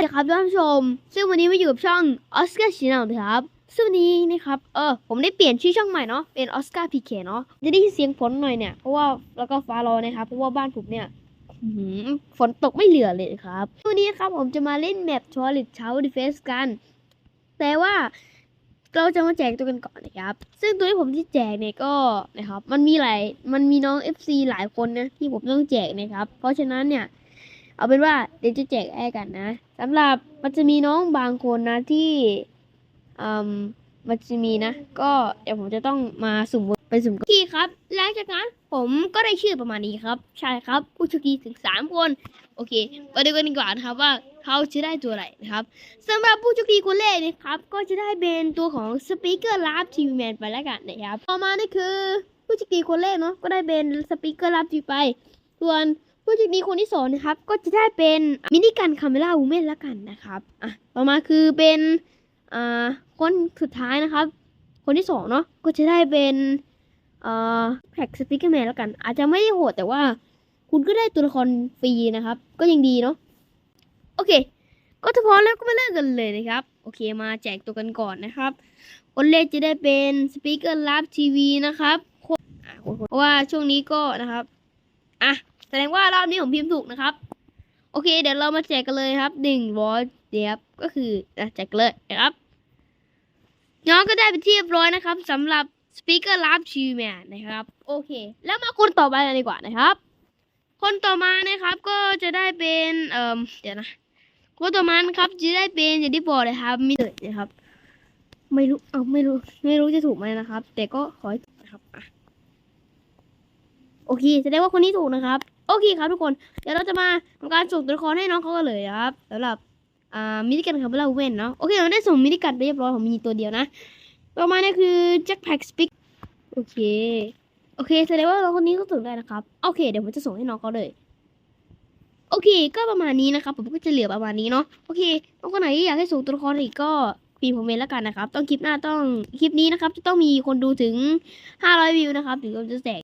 วัสดีครับท่านผู้ชม ซึ่งวันนี้มาอยู่กับช่องออสการ์ชิน l นะครับ ซึ่งวันนี้นะครับ เออ ผมได้เปลี่ยนชื่อช่องใหม่เนาะ เป็นออสการ์พีเคเนาะ จะได้ยินเสียงฝนหน่อยเนี่ย เพราะว่าแล้วก็ฟ้าร้องนะครับ เพราะว่าบ้านผมเนี่ยฝนตกไม่เหลือเลยครับวันนี้ครับผมจะมาเล่นแมปชอริตเชาดิเฟสกัน แต่ว่าเราจะมาแจกตัวกันก่อนนะครับ ซึ่งตัวที่ผมที่แจกเนี่ยก็นะครับ มันมีหลาย มันมีน้อง FC หลายคนนะที่ผมต้องแจกนะครับ เพราะฉะนั้นเนี่ย เอาเป็นว่าเดี๋ยวจะแจกแอร์กันนะสำหรับมันจะมีน้องบางคนนะที่อืมมันจะมีนะ ก็เดี๋ยวผมจะต้องมาสุ่มไปสุ่มกันที่ครับหลังจากนั้นผมก็ได้ชื่อประมาณนี้ครับ ใช่ครับ ผู้โชคดีถึงสามคน โอเคมาดูกันดีกว่านะครับว่าเขาจะได้ตัวอะไรนะครับสำหรับผู้โชคดีคนแรกนะครับ ก็จะได้เป็นตัวของสปีกเกอร์ลับทีวีแมนไปแล้วกันนะครับ ต่อมานี่คือผู้โชคดีคนแรกเนาะก็ได้เป็นสปีกเกอร์ลับทีไปส่วน ผู้โชคดีคนที่สองนะครับ ก็จะได้เป็นมินิกันคาเมล่าวูแมนละกันนะครับอะต่อมาคือเป็นอ่าคนสุดท้ายนะครับ คนที่สองเนาะก็จะได้เป็นอ่าแพ็กสปิเกอร์แมนละกัน อาจจะไม่ได้โหดแต่ว่าคุณก็ได้ตัวละครฟรีนะครับ ก็ยังดีเนาะโอเค ก็ถ้าพร้อมแล้วก็มาเริ่มกันเลยนะครับโอเคมาแจกตัวกันก่อนนะครับ คนแรกจะได้เป็นสปีกเกอร์ลับทีวีนะครับเพราะว่าช่วงนี้ก็นะครับ แสดงว่ารอบนี้ผมพิมพ์ถูกนะครับ โอเค เดี๋ยวเรามาแจกกันเลยครับหนึ่งร้อยเดียบก็คืออะแจกกันเลยนะครับ น้องก็ได้เป็นที่เรียบร้อยนะครับสำหรับสปีกเกอร์ลับชิวแมนนะครับ โอเค แล้วมาคนต่อไปกันดีกว่านะครับ คนต่อมานะครับก็จะได้เป็นเอ่อเดี๋ยวนะคนต่อมานะครับจะได้เป็นอย่างที่บอกเลยครับมิเตอร์นะครับ ไม่รู้เอาไม่รู้ไม่รู้จะถูกไหมนะครับ แต่ก็ขอให้ถูกนะครับโอเคแสดงว่าคนนี้ถูกนะครับ โอเคครับทุกคน เดี๋ยวเราจะมาทำการส่งตัวละครให้น้องเขากันเลยครับสำหรับอ่ามินิกันคร์เบล่าเวนเนาะโอเคเราได้ส่งมินิกันไปเรียบร้อยผมมีตัวเดียวนะ ต่อมาเนี่ยคือแจ็คแพ็กสปิกโอเคโอเคแสดงว่าน้องคนนี้ก็ถึงได้นะครับโอเค เดี๋ยวผมจะส่งให้น้องเขาเลยโอเค ก็ประมาณนี้นะครับผมก็จะเหลือประมาณนี้เนาะโอเคน้องคนไหนที่อยากให้ส่งตัวละครอีกก็ปีผมเมนแล้วกันนะครับ ต้องคลิปหน้าต้องคลิปนี้นะครับ จะต้องมีคนดูถึง 500 วิวนะครับ ถึงเราจะแจก